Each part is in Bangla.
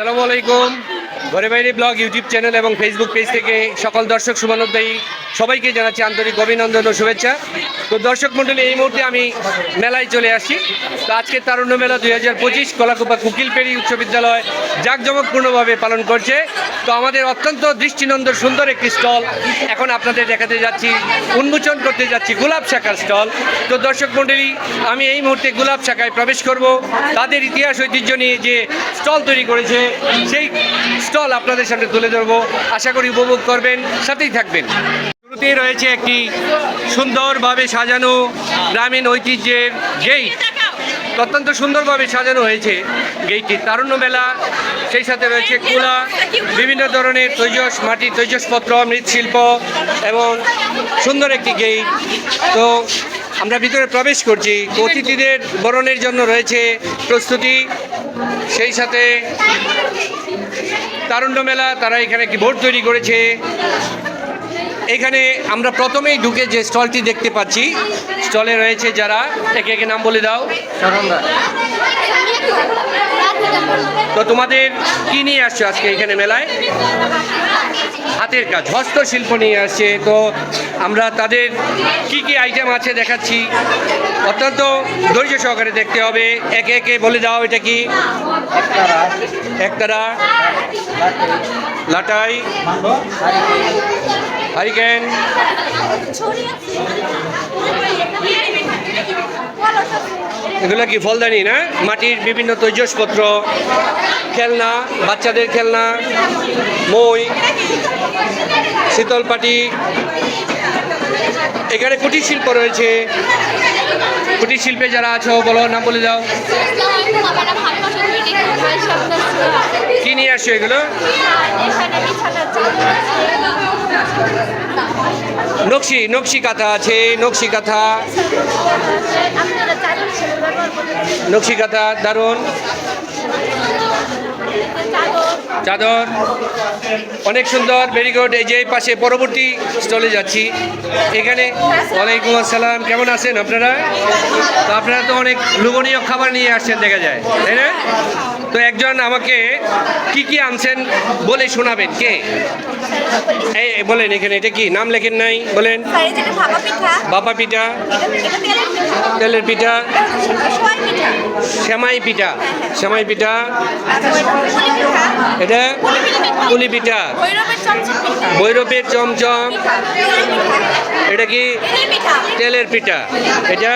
সালামু আলাইকুম। ঘরে বাইরে ব্লগ, ইউটিউব চ্যানেল এবং ফেসবুক পেজ থেকে সকল দর্শক শুভানুদ্দায়ী সবাইকে জানাচ্ছি আন্তরিক অভিনন্দন ও শুভেচ্ছা। তো দর্শক মণ্ডলী, এই মুহূর্তে আমি মেলায় চলে আসি তো আজকে তারুণ্য মেলা দুই হাজার পঁচিশ কলাকুপা কুকিলপেরি উচ্চ বিদ্যালয় জাঁকজমকপূর্ণভাবে পালন করছে। তো আমাদের অত্যন্ত দৃষ্টিনন্দন সুন্দর একটি স্টল। এখন আপনাদের দেখাতে যাচ্ছি, উন্মোচন করতে যাচ্ছি গোলাপ শাখার স্টল। তো দর্শক মণ্ডলী, আমি এই মুহূর্তে গোলাপ শাখায় প্রবেশ করব। তাদের ইতিহাস ঐতিহ্য নিয়ে যে স্টল তৈরি করেছে, সেই স্টল আপনাদের সামনে তুলে ধরবো। আশা করি উপভোগ করবেন, সাথেই থাকবেন। শুরুতেই রয়েছে একটি সুন্দরভাবে সাজানো গ্রামীণ ঐতিহ্যের গেট অত্যন্ত সুন্দরভাবে সাজানো হয়েছে গেটটি তারুণ্য মেলা সেই সাথে রয়েছে কুলা, বিভিন্ন ধরনের তৈজস মাটির তৈজসপত্র, মৃৎশিল্প এবং সুন্দর একটি গেট তো আমরা ভিতরে প্রবেশ করছি। অতিথিদের বরণের জন্য রয়েছে প্রস্তুতি। সেই সাথে তারুণ্য মেলা তারা এখানে একটি বোর্ড তৈরি করেছে। এখানে আমরা প্রথমেই ঢুকে যে স্টলটি দেখতে পাচ্ছি, স্টলে রয়েছে যারা, একে একে নাম বলে দাও। তো তোমাদের কি নিয়ে আসছো আজকে এখানে মেলায়? হাতের কাজ, হস্তশিল্প নিয়ে আসছে। তো আমরা তাদের কি কি আইটেম আছে দেখাচ্ছি। অত্যন্ত ধৈর্য সহকারে দেখতে হবে। একে একে বলে দাও এটা কি? একতারা। লাটাই। হারিকেন। এগুলো কি ফলদানি না? মাটির বিভিন্ন তৈজসপত্র, খেলনা, বাচ্চাদের খেলনা, মই, শীতল পাটি এখানে কুটির শিল্প রয়েছে। কুটির শিল্পে যারা আছো, বলো, নাম বলে যাও কি নিয়ে আসছো এগুলো? নকশি নকশি কাঁথা আছে, নকশি কাঁথা। নকশি কাঁথা, দারুণ। চাদর, অনেক সুন্দর ভেরি গুড এই যে পাশে পরবর্তী স্টলে যাচ্ছি। এখানে ওয়ালাইকুম আসসালাম, কেমন আছেন আপনারা? তো আপনারা তো অনেক লোভনীয় খাবার নিয়ে আসছেন, দেখা যায়, তাই না? তো একজন আমাকে কি কি আনছেন বলে শোনাবেন কে? এই বলেন এখানে এটা কি? নাম লেখেন নাই বলেন। বাপা পিঠা। তেলের পিঠা। শ্যামাই পিঠা। শ্যামাই পিঠা। এটা পুলি পিঠা। ভৈরবের চমচম এটা কি তেলের পিঠা। এটা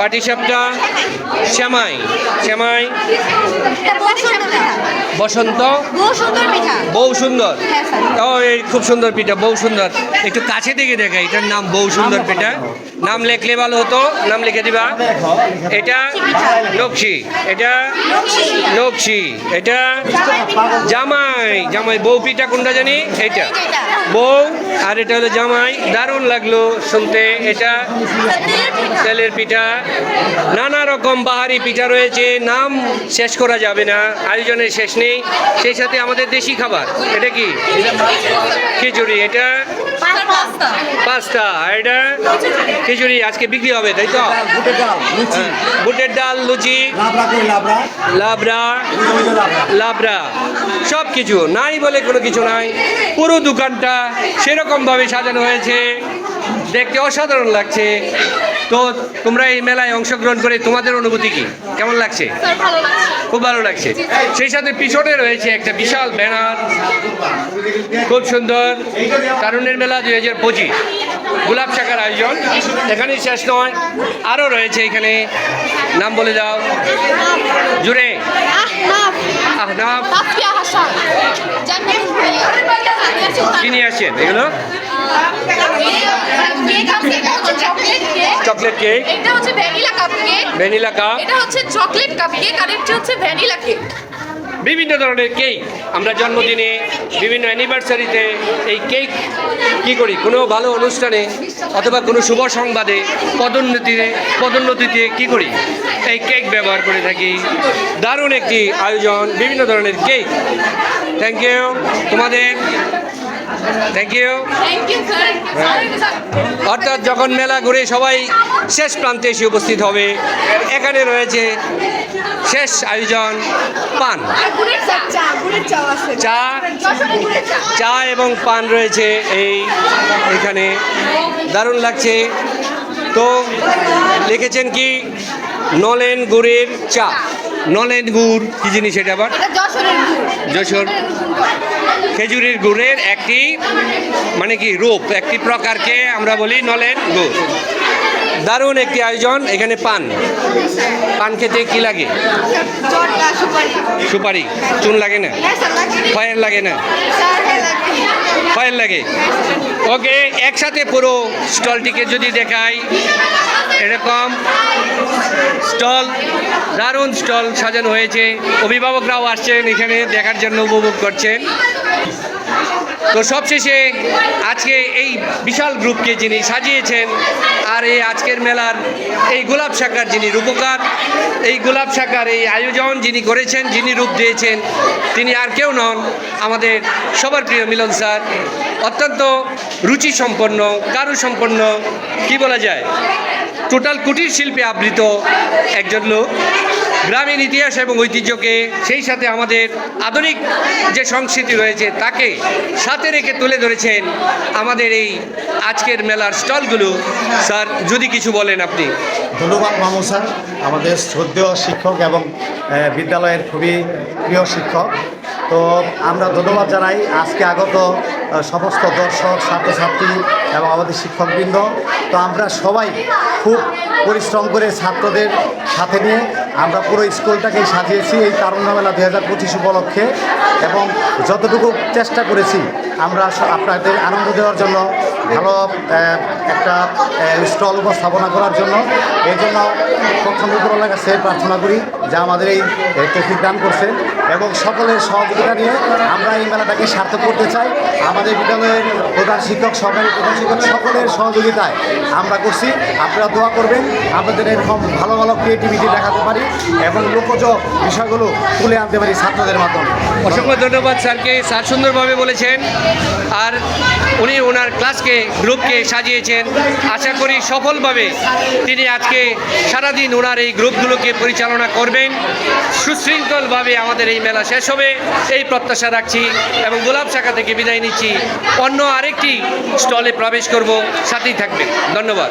পাটিসাপটা শ্যামাই শ্যামাই বসন্ত বউ সুন্দর ও এই খুব সুন্দর পিঠা বউ সুন্দর। একটু কাছে থেকে দেখা এটার নাম বউ সুন্দর পিঠা। নাম লেখলে ভালো হতো নাম লিখে দিবা। এটা নকশি। এটা নকশি। এটা জামাই। জামাই বউ পিঠা কোনটা জানি? এটা বউ আর এটা হলো জামাই। দারুণ লাগল শুনতে। এটা তেলের পিঠা। নানা রকম বাহারি পিঠা রয়েছে। নাম শেষ করা যাবে না। আয়োজনের শেষ নেই। সেই সাথে আমাদের দেশি খাবার। এটা কি? খিচুড়ি। এটা পাস্তা। এটা খিচুড়ি আজকে বিক্রি হবে তাই তো? বুটের ডাল লুচি হ্যাঁ, বুটের ডাল লুচি লাবড়া লাবড়া সব কিছু। নাই বলে কোনো কিছু নাই। পুরো দোকানটা সেরকমভাবে সাজানো হয়েছে। দেখতে অসাধারণ লাগছে। তো তোমরা এই মেলায় অংশগ্রহণ করে তোমাদের অনুভূতি কি? কেমন লাগছে? খুব ভালো লাগছে। সেই সাথে পিছনে রয়েছে একটা বিশাল ব্যানার। খুব সুন্দর। তারুণের মেলা দুই হাজার পঁচিশ। গোলাপ শাখার আয়োজন। এখানেই শেষ নয়। আরও রয়েছে এখানে। নাম বলে যাও জুড়ে। আহনাফ। নিয়ে আসছেন? এগুলো? Chocolate cake. এটা হচ্ছে vanilla cupcake vanilla cupcake হচ্ছে চকলেট কাপ কেক আর এটা হচ্ছে ভ্যানিলা কেক বিভিন্ন ধরনের কেক। আমরা জন্মদিনে বিভিন্ন অ্যানিভার্সারিতে এই কেক কি করি? কোনো ভালো অনুষ্ঠানে অথবা কোনো শুভ সংবাদে পদোন্নতিতে পদোন্নতিতে কি করি? এই কেক ব্যবহার করে থাকি। দারুণ একটি আয়োজন বিভিন্ন ধরনের কেক। থ্যাংক ইউ তোমাদের থ্যাংক ইউ থ্যাংক অর্থাৎ যখন মেলা ঘুরে সবাই শেষ প্রান্তে এসে উপস্থিত হবে এখানে রয়েছে শেষ আয়োজন পান। চা। চা এবং পান রয়েছে এই এখানে। দারুণ লাগছে। তো লিখেছেন কি? নলেন গুড়ের চা। নলেন গুড় কি জিনিস এটা আবার? যশোর। খেজুরের গুড়ের একটি মানে কি, রূপ, একটি প্রকারকে আমরা বলি নলেন গুড়। দারুণ একটি আয়োজন, এখানে পান। পান খেতে কি লাগে? সুপারি। চুন লাগে না? ফায়ার লাগে না? ফায়ার লাগে? ওকে, একসাথে পুরো স্টলটিকে যদি দেখাই, এরকম স্টল, দারুণ স্টল সাজানো হয়েছে। অভিভাবকরাও আসছেন এখানে দেখার জন্য, উপভোগ করছেন। তো সবশেষে আজকে এই বিশাল গ্রুপকে যিনি সাজিয়েছেন আর এই আজকের মেলার এই গোলাপ শাখার যিনি রূপকার, এই গোলাপ শাখার এই আয়োজন যিনি করেছেন, যিনি রূপ দিয়েছেন, তিনি আর কেউ নন আমাদের সবার প্রিয় মিলন স্যার। অত্যন্ত রুচি সম্পন্ন কারু সম্পন্ন কি বলা যায়? টোটাল কুটির শিল্পে আবৃত একজন লোক। গ্রামীণ ইতিহাস এবং ঐতিহ্যকে সেই সাথে আমাদের আধুনিক যে সংস্কৃতি রয়েছে, তাকে সাথে রেখে তুলে ধরেছেন আমাদের এই আজকের মেলার স্টলগুলো। স্যার, যদি কিছু বলেন আপনি। ধন্যবাদ মামু স্যার। আমাদের শ্রদ্ধেয় শিক্ষক এবং বিদ্যালয়ের খুবই প্রিয় শিক্ষক। তো আমরা ধন্যবাদ জানাই আজকে আগত সমস্ত দর্শক, ছাত্রছাত্রী এবং আমাদের শিক্ষকবৃন্দ। তো আমরা সবাই খুব পরিশ্রম করে ছাত্রদের সাথে নিয়ে আমরা পুরো স্কুলটাকেই সাজিয়েছি এই তারুণ্য মেলা দু হাজার পঁচিশ উপলক্ষে এবং যতটুকু চেষ্টা করেছি, আমরা আপনাদের আনন্দ দেওয়ার জন্য ভালো একটা স্টল উপস্থাপনা করার জন্য। এই জন্য প্রথম উপরওয়ালার কাছে প্রার্থনা করি যা আমাদের এই ট্রফিক দান করছে এবং সকলের সহযোগিতা নিয়ে আমরা এই মেলাটাকে সার্থক করতে চাই। আমাদের বিদ্যালয়ের প্রধান শিক্ষক, সরকারি প্রধান শিক্ষক সকলের সহযোগিতায় আমরা করছি। আপনারা দোয়া করবেন আমাদের এরকম ভালো ভালো ক্রিয়েটিভিটি দেখাতে পারি এবং লোকজ বিষয়গুলো তুলে আনতে পারি ছাত্রদের মাধ্যমে। অসংখ্য ধন্যবাদ স্যারকে। স্যার সুন্দরভাবে বলেছেন। আর উনি ওনার ক্লাসকে গ্রুপকে সাজিয়েছেন। আশা করি সফলভাবে তিনি আজকে সারাদিন ওনার এই গ্রুপগুলোকে পরিচালনা করবেন। সুশৃঙ্খলভাবে আমাদের এই মেলা শেষ হবে। এই প্রত্যাশা রাখছি এবং গোলাপ শাখা থেকে বিদায় নিচ্ছি। অন্য আরেকটি স্টলে প্রবেশ করব। সাথেই থাকবেন। ধন্যবাদ।